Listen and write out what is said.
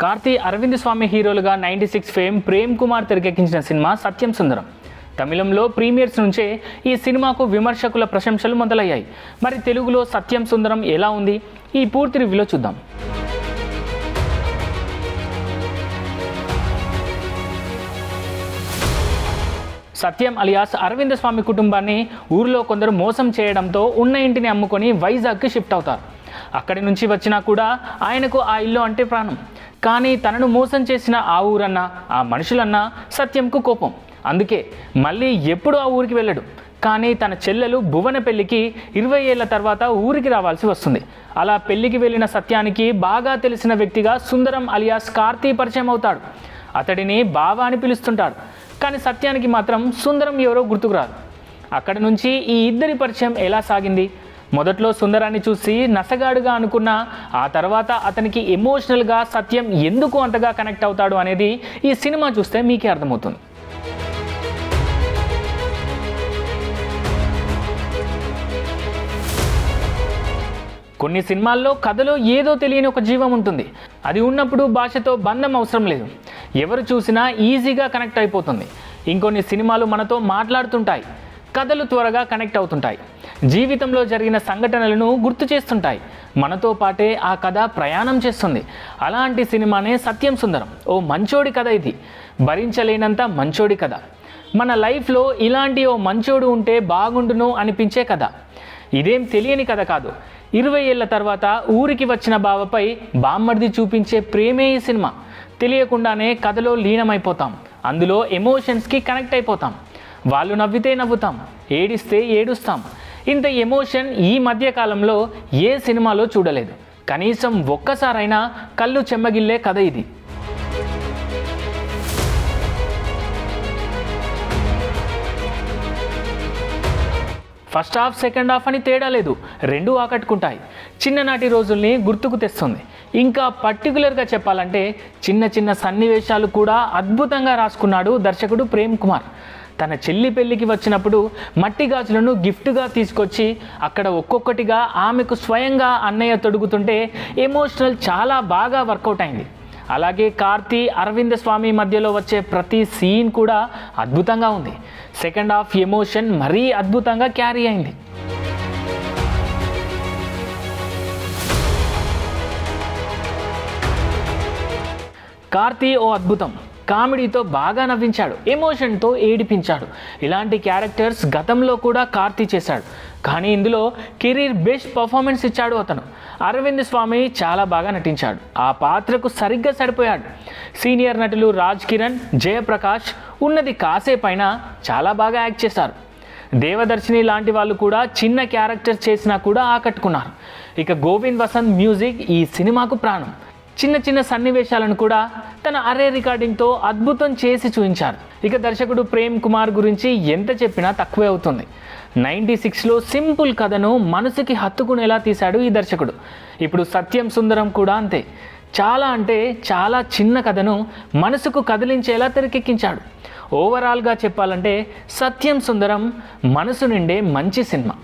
కార్తీ అరవింద్ స్వామి హీరోలుగా ninety six fame Prem Kumar తెరకెక్కించిన cinema సత్యం సుందరం. తమిళంలో ప్రీమియర్స్ నుంచే ఈ సినిమాకు విమర్శకుల ప్రశంసలు మొదలయ్యాయి. మరి తెలుగులో సత్యం సుందరం ఎలా ఉంది? ఈ పూర్తి రివ్యూలో చూద్దాం. సత్యం అలియాస్ అరవింద స్వామి కుటుంబాన్ని ఊరిలో కొందరు మోసం చేయడంతో ఉన్న ఇంటిని అమ్ముకొని వైజాగ్కి షిఫ్ట్ అవుతారు. అక్కడి నుంచి వచ్చినా కూడా ఆయనకు ఆ ఇల్లు అంటే ప్రాణం. కానీ తనను మోసం చేసిన ఆ ఊరన్నా ఆ మనుషులన్నా సత్యంకు కోపం. అందుకే మళ్ళీ ఎప్పుడు ఆ ఊరికి వెళ్ళడు. కానీ తన చెల్లెలు భువన పెళ్ళికి ఇరవై ఏళ్ళ తర్వాత ఊరికి రావాల్సి వస్తుంది. అలా పెళ్ళికి వెళ్ళిన సత్యానికి బాగా తెలిసిన వ్యక్తిగా సుందరం అలియాస్ కార్తీ పరిచయం అవుతాడు. అతడిని బావ అని పిలుస్తుంటాడు కానీ సత్యానికి మాత్రం సుందరం ఎవరో గుర్తుకురాదు అక్కడి నుంచి ఈ ఇద్దరి పరిచయం ఎలా సాగింది? మొదట్లో సుందరాన్ని చూసి నసగాడుగా అనుకున్న ఆ తర్వాత అతనికి ఎమోషనల్గా సత్యం ఎందుకు అంతగా కనెక్ట్ అవుతాడు అనేది ఈ సినిమా చూస్తే మీకే అర్థమవుతుంది. కొన్ని సినిమాల్లో కథలో ఏదో తెలియని ఒక జీవం ఉంటుంది. అది ఉన్నప్పుడు భాషతో బంధం అవసరం లేదు. ఎవరు చూసినా ఈజీగా కనెక్ట్ అయిపోతుంది. ఇంకొన్ని సినిమాలు మనతో మాట్లాడుతుంటాయి. కథలు త్వరగా కనెక్ట్ అవుతుంటాయి. జీవితంలో జరిగిన సంఘటనలను గుర్తు చేస్తుంటాయి. మనతో పాటే ఆ కథ ప్రయాణం చేస్తుంది. అలాంటి సినిమానే సత్యం సుందరం. ఓ మంచోడి కథ ఇది. భరించలేనంత మంచోడి కథ. మన లైఫ్లో ఇలాంటి ఓ మంచోడు ఉంటే బాగుండును అనిపించే కథ. ఇదేం తెలియని కథ కాదు. ఇరవై ఏళ్ళ తర్వాత ఊరికి వచ్చిన బావపై బామ్మర్ది చూపించే ప్రేమే ఈ సినిమా. తెలియకుండానే కథలో లీనమైపోతాం. అందులో ఎమోషన్స్కి కనెక్ట్ అయిపోతాం. వాళ్ళు నవ్వితే నవ్వుతాం. ఏడిస్తే ఏడుస్తాం. ఇంత ఎమోషన్ ఈ మధ్య కాలంలో ఏ సినిమాలో చూడలేదు. కనీసం ఒక్కసారైనా కళ్ళు చెమ్మగిల్లే కథ ఇది. ఫస్ట్ హాఫ్ సెకండ్ హాఫ్ అని తేడా లేదు. రెండూ ఆకట్టుకుంటాయి. చిన్ననాటి రోజుల్ని గుర్తుకు తెస్తుంది. ఇంకా పర్టికులర్గా చెప్పాలంటే చిన్న చిన్న సన్నివేశాలు కూడా అద్భుతంగా రాసుకున్నాడు దర్శకుడు ప్రేమ్ కుమార్. తన చెల్లి పెళ్ళికి వచ్చినప్పుడు మట్టి గాజులను గిఫ్ట్గా తీసుకొచ్చి అక్కడ ఒక్కొక్కటిగా ఆమెకు స్వయంగా అన్నయ్య తొడుగుతుంటే ఎమోషనల్ చాలా బాగా వర్కౌట్ అయింది. అలాగే కార్తీ అరవింద స్వామి మధ్యలో వచ్చే ప్రతి సీన్ కూడా అద్భుతంగా ఉంది. సెకండ్ హాఫ్ ఎమోషన్ మరీ అద్భుతంగా క్యారీ అయింది. కార్తీ ఓ అద్భుతం. కామెడీతో బాగా నవ్వించాడు. ఎమోషన్తో ఏడిపించాడు. ఇలాంటి క్యారెక్టర్స్ గతంలో కూడా కార్తీ చేశాడు. కానీ ఇందులో కెరీర్ బెస్ట్ పర్ఫార్మెన్స్ ఇచ్చాడు అతను. అరవింద్ స్వామి చాలా బాగా నటించాడు. ఆ పాత్రకు సరిగ్గా సరిపోయాడు. సీనియర్ నటులు రాజ్ కిరణ్ జయప్రకాష్ ఉన్నది కాసేపైనా చాలా బాగా యాక్ట్ చేశారు. దేవదర్శిని లాంటి వాళ్ళు కూడా చిన్న క్యారెక్టర్ చేసినా కూడా ఆకట్టుకున్నారు. ఇక గోవింద్ వసంత్ మ్యూజిక్ ఈ సినిమాకు ప్రాణం. చిన్న చిన్న సన్నివేశాలను కూడా తన అరే రికార్డింగ్తో అద్భుతం చేసి చూపించారు. ఇక దర్శకుడు ప్రేమ్ కుమార్ గురించి ఎంత చెప్పినా తక్కువే అవుతుంది. నైంటీ సిక్స్లో సింపుల్ కథను మనసుకి హత్తుకునేలా తీశాడు ఈ దర్శకుడు. ఇప్పుడు సత్యం సుందరం కూడా అంతే. చాలా అంటే చాలా చిన్న కథను మనసుకు కదిలించేలా తెరకెక్కించాడు. ఓవరాల్గా చెప్పాలంటే సత్యం సుందరం మనసు నిండే మంచి సినిమా.